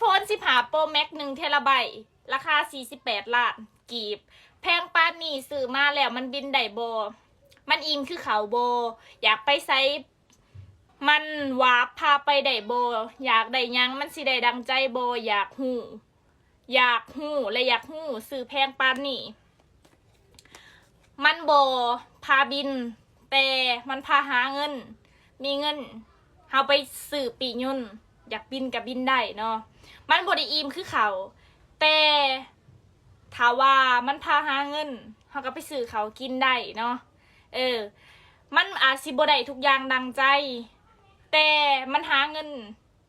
iPhone 15 Pro Max 1เทราไบต์ราคา 48 ล้าน กีบ แพงปานนี่ซื้อมาแล้วมันบินได้โบ มันอิ่มคือเขาโบ อยากไปไซมันวาร์ปพาไปได้โบ อยากได้ยังมันสิได้ดังใจโบ อยากหูอยากหูและอยากหูซื้อแพงปานนี่ มันโบ พาบิน แต่มันพาหาเงิน มีเงินเฮาไปสื่อปียุ่น อยากบินกับบินได้เนาะมันบไดอิมคือเขาแต่ถ้าว่ามันพาหาเงินเฮาก็ไปซื้อเขากินได้เนาะเออ มันอาจสิบได้ทุกอย่างดังใจ แต่มันหาเงิน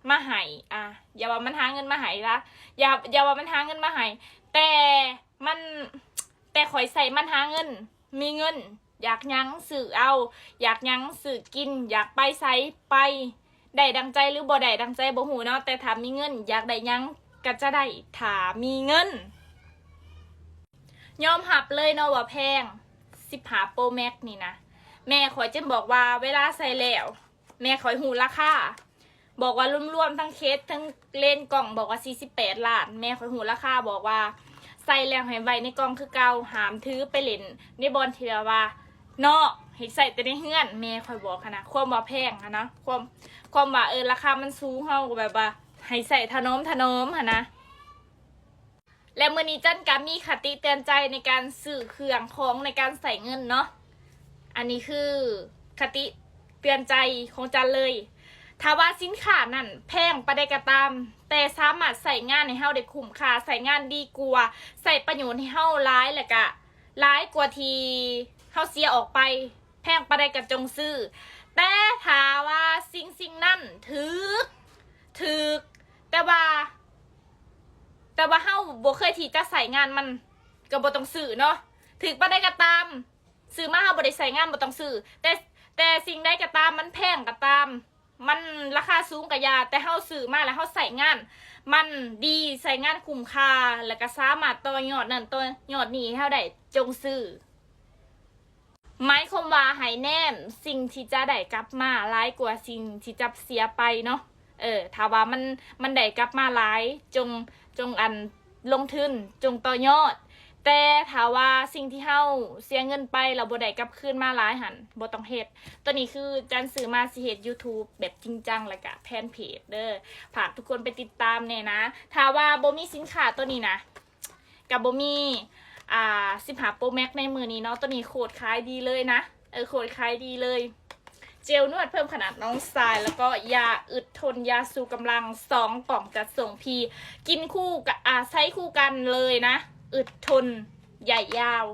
มาให้อะอย่าว่ามันหาเงินมาให้ละอย่าอย่าว่ามันหาเงินมาให้แต่มันแต่ข่อยใส่มันหาเงิน มีเงิน อยากยั้งสื่อเอา อยากยั้งสื่อกิน อยากไปไซไป ได้ดังใจหรือบ่ได้ดังใจบ่หูเนาะแต่ถามมีเงิน อยากได้ยังก็จะได้ถามมีเงิน ยอมหับเลยเนาะว่าแพงสิบหาโปรแม็กนี่นะแม่ขอยจะบอกว่าเวลาใส่แล้วแม่ขอยหูราคาบอกว่ารวมๆทั้งเคสทั้งเลนกล่องบอกว่า 48ล้าน แม่ขอยหูราคาบอกว่าใส่แล้วให้ไวในกล่องคือเก่าหามถือไปเล่นในบอลทีละว่า เนาะให้ใส่แต่ในเฮือนแม่คอยบอกค่ะนะความว่าแพงค่ะนะความความว่าเออราคามันสูงเฮาก็แบบว่าให้ใส่ถนอมถนอมค่ะนะและมือนี้จันกามีคติเตือนใจในการสื่อเครื่องของในการใส่เงินเนาะอันนี้คือคติเตือนใจของจันเลยถ้าว่าสินค้านั่นแพงประเดกระตาม แต่สามารถใส่งานให้เฮาได้คุ้มค่าใส่งานดีกว่า ใส่ประโยชน์ให้เฮาร้ายแหละกะร้ายกว่าที เฮาเสียออกไป แพงประเดกระจงซื้อ แต่ถาว่าสิ่งสิ่งนั่นถึกถึก แต่ว่า แต่ว่าเฮาบ่เคยที่จะใส่งานมันก็บ่ต้องซื้อเนาะถึกบ่ได้ก็ตามซื้อมาเฮาบ่ได้ใส่งานบ่ต้องซื้อแต่แต่สิ่งใดก็ตามมันแพงก็ตาม มันราคาสูงก็อยา แต่เฮาซื้อมาแล้วเฮาใส่งาน มันดีใส่งานคุ้มค่าแล้วก็สามารถต่อยอดนั่นต่อยอดนี้เฮาได้จงซื้อ หมายความว่าให้แนม สิ่งที่จะได้กลับมาหลายกว่าสิ่งที่จะเสียไปเนาะเออถ้าว่ามันมันได้กลับมาหลายจงจงอันลงทุนจงต่อยอด แต่ถ้าว่าสิ่งที่เฮาเสียเงินไปเราบ่ได้กลับคืนมาหลายหันบ่ต้องเฮ็ดตัวนี้คือจันซื้อมาสิเฮ็ด YouTube แบบจริงจังแล้วก็แพนเพจเด้อฝากทุกคนไปติดตามแน่นะถ้าว่าบ่มีสินค้าตัวนี้นะกับบ่มี อ่า15 Pro Max ในมือนี้เนาะตัวนี้โคตรขายดีเลยนะ เออโคตรขายดีเลย เจลนวดเพิ่มขนาดน้องทรายแล้วก็ยาอึดทนยาสูกำลังสองกล่องจัดส่งพีกินคู่กับอ่าใช้คู่กันเลยนะ อึดทนใหญ่ยาว